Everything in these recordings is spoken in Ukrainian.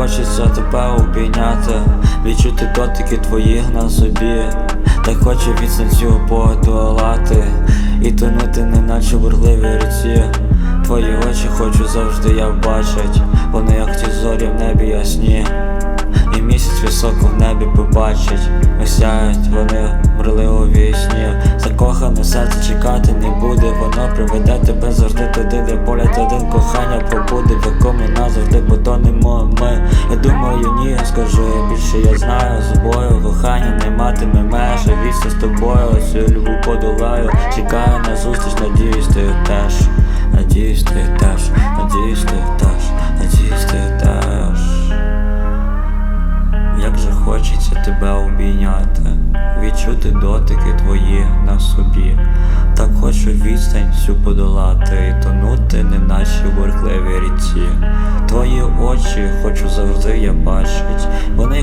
хочеться тебе обійняти, відчути дотики твоїх на собі, так хочу відстань цю подолати і тонути, неначе в ріці. Твої очі хочу завжди я бачить, вони як ті зорі в небі ясні. І місяць високо в небі побачить, осяють вони мрливо вісні. Закохане серце чекати не буде, воно приведе тебе скажу я знаю з собою кохання не матиме меж, віця з тобою, цю любу подолаю. Чекаю на зустріч, надіюсь, ти теж, надіюсь, ти теж, надіюсь, ти теж, надіюсь, ти теж. Як же хочеться тебе обійняти, відчути дотики твої на собі. Так хочу відстань всю подолати і тонути, не наче в бурхливій ріці. Твої очі хочу завжди я бачить, вони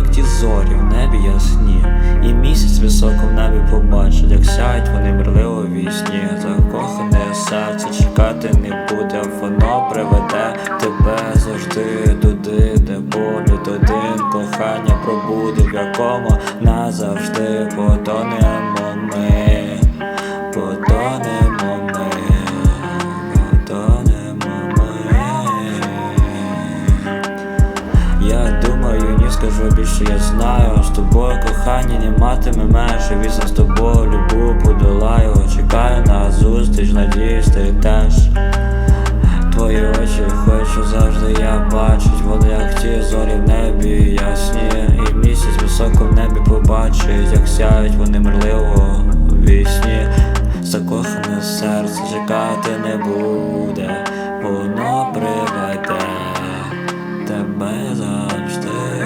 високо в небі побачить, як сяють вони мирливо вісні. Закохане серце чекати не буде, воно приведе тебе завжди туди, де болю один кохання пробуде, в якому назавжди потонемо мені скажу більше, я знаю З тобою кохання не матиме меж І вісім з тобою любу подолаю Чекаю на зустріч, надіюсь, ти теж. Твої очі хочу завжди я бачить. Вони як ті зорі в небі ясні. І місяць високо в небі побачить Як сяють вони мерливо в вісні. Закохане серце чекати не буде, воно приведе тебе завжди.